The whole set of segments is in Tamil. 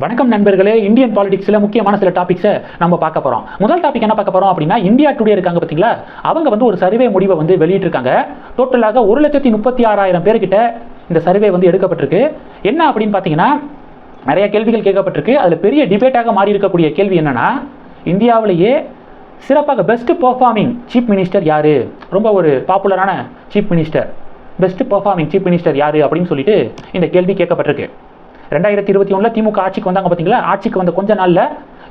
வணக்கம் நண்பர்களே இந்தியன் பாலிடிக்ஸில் முக்கியமான சில டாபிக்ஸை நம்ம பார்க்க போகிறோம் முதல் டாபிக் என்ன பார்க்க போகிறோம் அப்படின்னா இந்தியா டுடே இருக்காங்க பார்த்தீங்களா? அவங்க வந்து ஒரு சர்வே முடிவை வந்து வெளியிட்டிருக்காங்க. டோட்டலாக ஒரு லட்சத்தி முப்பத்தி ஆறாயிரம் பேர்கிட்ட இந்த சர்வே வந்து எடுக்கப்பட்டிருக்கு. என்ன அப்படின்னு பார்த்தீங்கன்னா நிறைய கேள்விகள் கேட்கப்பட்டிருக்கு. அதில் பெரிய டிபேட்டாக மாறி இருக்கக்கூடிய கேள்வி என்னென்னா இந்தியாவிலேயே சிறப்பாக பெஸ்ட் பெர்ஃபார்மிங் சீஃப் மினிஸ்டர் யார்? ரொம்ப ஒரு பாப்புலரான chief minister best performing chief minister யார் அப்படின்னு சொல்லிட்டு இந்த கேள்வி கேட்கப்பட்டிருக்கு. ரெண்டாயிரத்தி இருபத்தி ஒன்றில் திமுக ஆட்சிக்கு வந்தாங்க பார்த்தீங்களா ஆட்சிக்கு வந்த கொஞ்ச நாளில்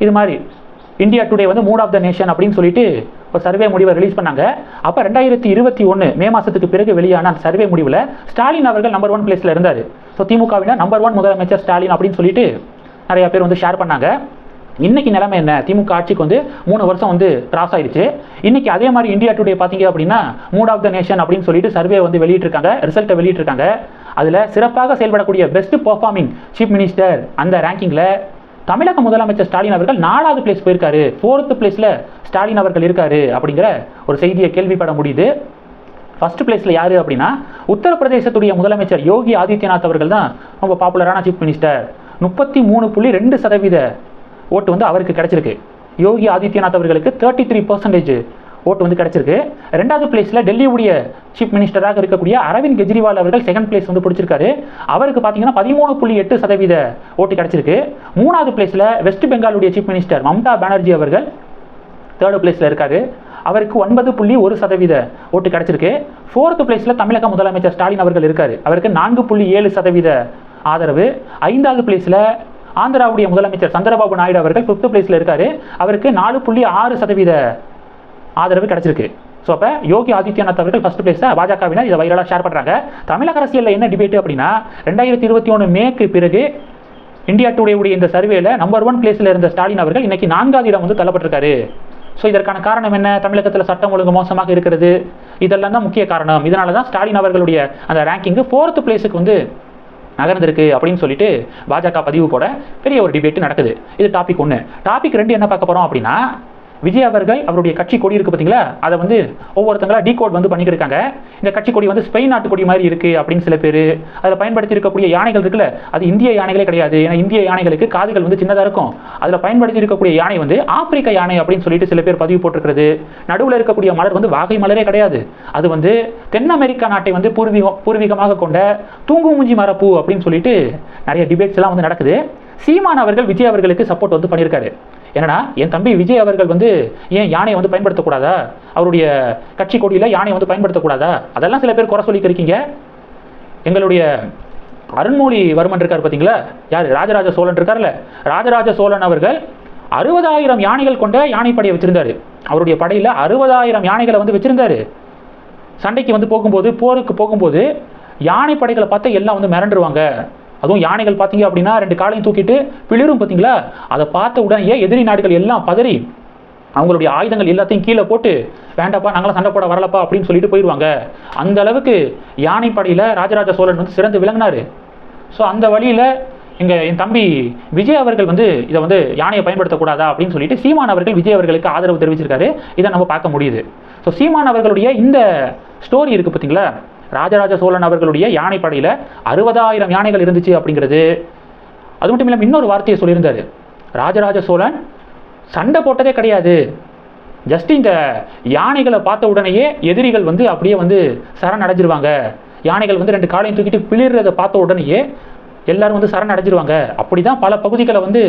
இது மாதிரி இந்தியா டுடே வந்து மூட் ஆஃப் த நேஷன் அப்படின்னு சொல்லிட்டு ஒரு சர்வே முடிவை ரிலீஸ் பண்ணாங்க. அப்போ ரெண்டாயிரத்தி இருபத்தி ஒன்று மே மாதத்துக்கு பிறகு வெளியான அந்த சர்வே முடிவில் ஸ்டாலின் அவர்கள் நம்பர் ஒன் பிளேஸில் இருந்தார். ஸோ திமுகவினர் நம்பர் ஒன் முதலமைச்சர் ஸ்டாலின் அப்படின்னு சொல்லிட்டு நிறைய பேர் வந்து ஷேர் பண்ணாங்க. இன்னைக்கு நிலைமை என்ன? திமுக ஆட்சிக்கு வந்து மூணு வருஷம் வந்து கிராஸ் ஆயிடுச்சு இன்னைக்கு அதே மாதிரி இந்தியா டுடே பார்த்தீங்க அப்படின்னா மூட் ஆஃப் த நேஷன் அப்படின்னு சொல்லிட்டு சர்வே வந்து வெளியிட்டிருக்காங்க. ரிசல்ட்டை வெளியிட்டிருக்காங்க. அதில் சிறப்பாக செயல்படக்கூடிய பெஸ்ட் பர்ஃபார்மிங் சீஃப் மினிஸ்டர் அந்த ரேங்கிங்கில் தமிழக முதலமைச்சர் ஸ்டாலின் அவர்கள் நாலாவது பிளேஸ் போயிருக்காரு. ஃபோர்த்து பிளேஸில் ஸ்டாலின் அவர்கள் இருக்காரு அப்படிங்கிற ஒரு செய்தியை கேள்விப்பட முடியுது. ஃபஸ்ட் பிளேஸில் யார் அப்படின்னா உத்தரப்பிரதேசத்துடைய முதலமைச்சர் யோகி ஆதித்யநாத் அவர்கள் தான் ரொம்ப பாப்புலரான சீஃப் மினிஸ்டர் முப்பத்தி மூணு புள்ளி ரெண்டு சதவீத ஓட்டு வந்து அவருக்கு கிடச்சிருக்கு. யோகி ஆதித்யநாத் அவர்களுக்கு தேர்ட்டி த்ரீ பர்சன்டேஜ் ஓட்டு வந்து கிடைச்சிருக்கு. ரெண்டாவது பிளேஸில் டெல்லியுடைய சீஃப் மினிஸ்டராக இருக்கக்கூடிய அரவிந்த் கெஜ்ரிவால் அவர்கள் செகண்ட் பிளேஸ் வந்து பிடிச்சிருக்காரு. அவருக்கு பார்த்தீங்கன்னா பதிமூணு புள்ளி எட்டு சதவீத ஓட்டு கிடைச்சிருக்கு. மூணாவது பிளேஸில் வெஸ்ட் பெங்காலுடைய சீஃப் மினிஸ்டர் மம்தா பானர்ஜி அவர்கள் தேர்டு பிளேஸில் இருக்காரு. அவருக்கு ஒன்பது புள்ளி ஒரு சதவீத ஓட்டு கிடைச்சிருக்கு. ஃபோர்த்து பிளேஸில் தமிழக முதலமைச்சர் ஸ்டாலின் அவர்கள் இருக்காரு. அவருக்கு நான்கு புள்ளி ஏழு சதவீத ஆதரவு. ஐந்தாவது பிளேஸில் ஆந்திராவுடைய முதலமைச்சர் சந்திரபாபு நாயுடு அவர்கள் ஃபிஃப்த் பிளேஸில் இருக்காரு. அவருக்கு நாலு புள்ளி ஆறு சதவீத ஆதரவு கிடைச்சிருக்கு. ஸோ அப்போ யோகி ஆதித்யநாத் அவர்கள் ஃபஸ்ட் பிளேஸை பாஜகவினர் இதை வைரலாக ஷேர் பண்ணுறாங்க தமிழக அரசியலில் என்ன டிபேட் அப்படின்னா ரெண்டாயிரத்தி இருபத்தி ஒன்று மேக்கு பிறகு இந்தியா டுடே உடைய இந்த சர்வேல நம்பர் ஒன் பிளேஸில் இருந்த ஸ்டாலின் அவர்கள் இன்றைக்கி நான்காவது இடம் வந்து தள்ளப்பட்டிருக்காரு. ஸோ இதற்கான காரணம் என்ன? தமிழகத்தில் சட்டம் ஒழுங்கு மோசமாக இருக்கிறது. இதெல்லாம் தான் முக்கிய காரணம். இதனால தான் ஸ்டாலின் அவர்களுடைய அந்த ரேங்கிங்கு ஃபோர்த்து பிளேஸுக்கு வந்து நகர்ந்திருக்கு அப்படின்னு சொல்லிட்டு பாஜக பதிவு போட பெரிய ஒரு டிபேட் நடக்குது. இது டாபிக் ஒன்று டாபிக் ரெண்டு என்ன பார்க்க போகிறோம் அப்படின்னா விஜய் அவர்கள் அவருடைய கட்சி கொடி இருக்கு பார்த்தீங்களா அதை வந்து ஒவ்வொருத்தங்களா டீகோட் வந்து பண்ணிக்கிருக்காங்க இந்த கட்சி கொடி வந்து ஸ்பெயின் நாட்டு கொடி மாதிரி இருக்கு அப்படின்னு சில பேர் அதில் பயன்படுத்தி இருக்கக்கூடிய யானைகள் இருக்குல்ல அது இந்திய யானைகளே கிடையாது. ஏன்னா இந்திய யானைகளுக்கு காதுகள் வந்து சின்னதாக இருக்கும். அதில் பயன்படுத்தி இருக்கக்கூடிய யானை வந்து ஆப்பிரிக்க யானை அப்படின்னு சொல்லிட்டு சில பேர் பதிவு போட்டிருக்கிறது. நடுவில் இருக்கக்கூடிய மலர் வந்து வாகை மலரே கிடையாது. அது வந்து தென் அமெரிக்கா நாட்டை வந்து பூர்வீகம் பூர்வீகமாக கொண்ட தூங்கு மூஞ்சி மரப்பூ அப்படின்னு சொல்லிட்டு நிறைய டிபேட்ஸ் எல்லாம் வந்து நடக்குது. சீமான் அவர்கள் விஜய் அவர்களுக்கு சப்போர்ட் வந்து பண்ணியிருக்காரு. என்னன்னா என் தம்பி விஜய் அவர்கள் வந்து ஏன் யானையை வந்து பயன்படுத்தக்கூடாதா? அவருடைய கட்சி கொடியில் யானையை வந்து பயன்படுத்தக்கூடாதா? அதெல்லாம் சில பேர் குறை சொல்லிக்கிருக்கீங்க. எங்களுடைய அருண்மொழி வருமன் இருக்கார் பார்த்தீங்களா யார்? ராஜராஜ சோழன் இருக்கார்ல ராஜராஜ சோழன் அவர்கள் அறுபதாயிரம் யானைகள் கொண்ட யானைப்படையை வச்சிருந்தார். அவருடைய படையில் அறுபதாயிரம் யானைகளை வந்து வச்சிருந்தார். சண்டைக்கு வந்து போகும்போது போருக்கு போகும்போது யானை படைகளை பார்த்து எல்லாம் வந்து மிரண்டுருவாங்க. அதுவும் யானைகள் பார்த்தீங்க அப்படின்னா ரெண்டு காலையும் தூக்கிட்டு பிளிரும் பார்த்தீங்களா? அதை பார்த்த உடனே எதிரி நாடுகள் எல்லாம் பதறி அவங்களுடைய ஆயுதங்கள் எல்லாத்தையும் கீழே போட்டு வேண்டாப்பா நாங்களாம் சண்டை போட வரலப்பா அப்படின்னு சொல்லிட்டு போயிடுவாங்க. அந்த அளவுக்கு யானை படையில் ராஜராஜ சோழன் வந்து சிறந்து விளங்கினாரு. ஸோ அந்த வழியில் எங்கள் என் தம்பி விஜய் அவர்கள் வந்து இதை வந்து யானையை பயன்படுத்தக்கூடாதா அப்படின்னு சொல்லிட்டு சீமான் அவர்கள் விஜய் அவர்களுக்கு ஆதரவு தெரிவிச்சிருக்காரு. இதை நம்ம பார்க்க முடியுது. ஸோ சீமான் அவர்களுடைய இந்த ஸ்டோரி இருக்குது பார்த்தீங்களா? ராஜராஜ சோழன் அவர்களுடைய யானை படையில் அறுபதாயிரம் யானைகள் இருந்துச்சு அப்படிங்கிறது. அது மட்டும் இல்லாமல் இன்னொரு வார்த்தையை சொல்லியிருந்தாரு. ராஜராஜ சோழன் சண்டை போட்டதே கிடையாது. ஜஸ்ட் இந்த யானைகளை பார்த்த உடனேயே எதிரிகள் வந்து அப்படியே வந்து சரணடைஞ்சிருவாங்க. யானைகள் வந்து ரெண்டு காலையும் தூக்கிட்டு பிளிர்றதை பார்த்த உடனேயே எல்லாரும் வந்து சரணடைஞ்சிருவாங்க. அப்படி தான் பல பகுதிகளை வந்து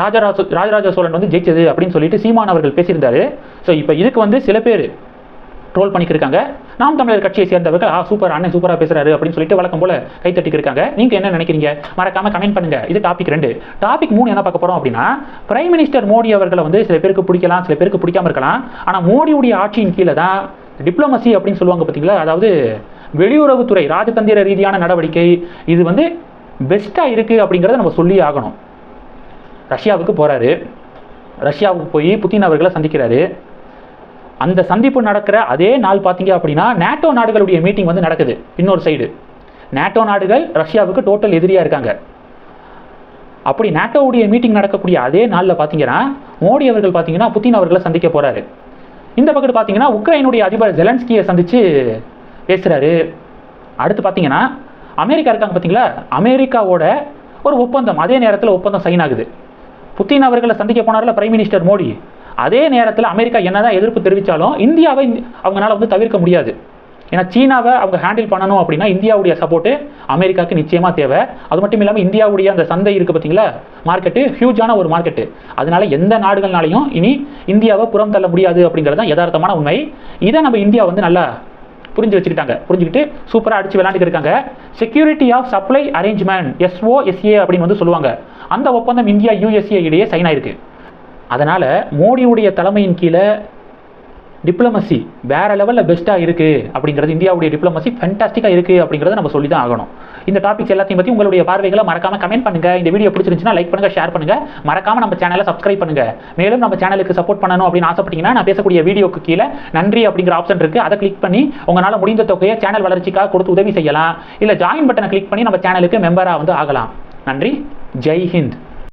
ராஜராஜ ராஜராஜ சோழன் வந்து ஜெயிச்சது அப்படின்னு சொல்லிட்டு சீமான் அவர்கள் பேசியிருந்தாரு. ஸோ இப்போ இதுக்கு வந்து சில பேர் ட்ரோல் பண்ணிக்கிருக்காங்க. நாம் தமிழர் கட்சியை சேர்ந்தவர்கள் ஆ சூப்பர் அண்ணன் சூப்பராக பேசுறாரு அப்படின்னு சொல்லிட்டு வழக்கம் போல கைத்தட்டிக்கிருக்காங்க நீங்கள் நீங்க என்ன நினைக்கிறீங்க? மறக்காம கமெண்ட் பண்ணுங்க. இது டாபிக் ரெண்டு. டாபிக் மூணு என்ன பார்க்க போறோம் அப்படின்னா பிரைம் மினிஸ்டர் மோடி அவர்களை வந்து சில பேருக்கு பிடிக்கலாம் சில பேருக்கு பிடிக்காம இருக்கலாம். ஆனால் மோடியுடைய ஆட்சியின் கீழே தான் டிப்ளமசி அப்படின்னு சொல்லுவாங்க பார்த்தீங்களா? அதாவது வெளியுறவுத்துறை ராஜதந்திர ரீதியான நடவடிக்கை இது வந்து பெஸ்ட்டாக இருக்குது அப்படிங்கிறத நம்ம சொல்லி ஆகணும். ரஷ்யாவுக்கு போகிறாரு ரஷ்யாவுக்கு போய் புத்தின் அவர்களை சந்திக்கிறாரு. அந்த சந்திப்பு நடக்கிற அதே நாள் பார்த்தீங்க அப்படின்னா நேட்டோ நாடுகளுடைய மீட்டிங் வந்து நடக்குது. இன்னொரு சைடு நேட்டோ நாடுகள் ரஷ்யாவுக்கு டோட்டல் எதிரியாக இருக்காங்க. அப்படி நேட்டோவுடைய மீட்டிங் நடக்கக்கூடிய அதே நாளில் பார்த்தீங்கன்னா மோடி அவர்கள் பார்த்தீங்கன்னா புத்தின் அவர்களை சந்திக்க போகிறாரு இந்த பக்கத்து பார்த்தீங்கன்னா உக்ரைனுடைய அதிபர் ஜெலன்ஸ்கியை சந்தித்து பேசுகிறாரு அடுத்து பார்த்தீங்கன்னா அமெரிக்கா இருக்காங்க பார்த்தீங்களா? அமெரிக்காவோட ஒரு ஒப்பந்தம் அதே நேரத்தில் ஒப்பந்தம் சைன் ஆகுது. புத்தின் அவர்களை சந்திக்க போனார்ல பிரைம் மினிஸ்டர் மோடி. அதே நேரத்தில் அமெரிக்கா என்னதான் எதிர்ப்பு தெரிவித்தாலும் இந்தியாவை அவங்களால வந்து தவிர்க்க முடியாது. ஏன்னா சீனாவை அவங்க ஹேண்டில் பண்ணணும் அப்படின்னா இந்தியாவுடைய சப்போர்ட்டு அமெரிக்காவுக்கு நிச்சயமாக தேவை. அது மட்டும் இல்லாமல் இந்தியாவுடைய அந்த சந்தை இருக்குது பார்த்தீங்களா மார்க்கெட்டு ஹியூஜான ஒரு மார்க்கெட்டு அதனால எந்த நாடுகள்னாலையும் இனி இந்தியாவை புறம் தள்ள முடியாது அப்படிங்கிறது தான் யதார்த்தமான உண்மை. இதை நம்ம இந்தியா வந்து நல்லா புரிஞ்சு வச்சுக்கிட்டாங்க. புரிஞ்சுக்கிட்டு சூப்பராக அடிச்சு விளாண்டுட்டு இருக்காங்க. Security of supply arrangement SO SA அப்படின்னு வந்து சொல்லுவாங்க. அந்த ஒப்பந்தம் இந்தியா யூஎஸ்ஏ இடையே சைன் ஆயிருக்கு. அதனால் மோடியுடைய தலைமையின் கீழே டிப்ளமசி வேறு லெவலில் பெஸ்ட்டாக இருக்குது அப்படிங்கிறது இந்தியாவுடைய டிப்ளமசி ஃபென்டாஸ்டிக்காக இருக்குது அப்படிங்கிறத நம்ம சொல்லி தான் ஆகணும். இந்த டாபிக்ஸ் எல்லாத்தையும் பற்றி உங்களுடைய பார்வைகளை மறக்காமல் கமெண்ட் பண்ணுங்கள் இந்த வீடியோ பிடிச்சிருந்துச்சுன்னா லைக் பண்ணுங்க ஷேர் பண்ணுங்கள் மறக்காமல் நம்ம சேனலை சப்ஸ்கிரைப் பண்ணுங்கள் மேலும் நம்ம சேனலுக்கு சப்போர்ட் பண்ணணும் அப்படின்னு ஆசைப்பட்டீங்கன்னா நான் பேசக்கூடிய வீடியோக்கு கீழே நன்றி அப்படிங்கிற ஆப்ஷன் இருக்குது அதை கிளிக் பண்ணி உங்களால் முடிந்த தொகையை சேனல் வளர்ச்சிக்காக கொடுத்து உதவி செய்யலாம். இல்லை ஜாயின் பட்டனை கிளிக் பண்ணி நம்ம சேனலுக்கு மெம்பராக வந்து ஆகலாம். நன்றி. ஜெய் ஹிந்த்.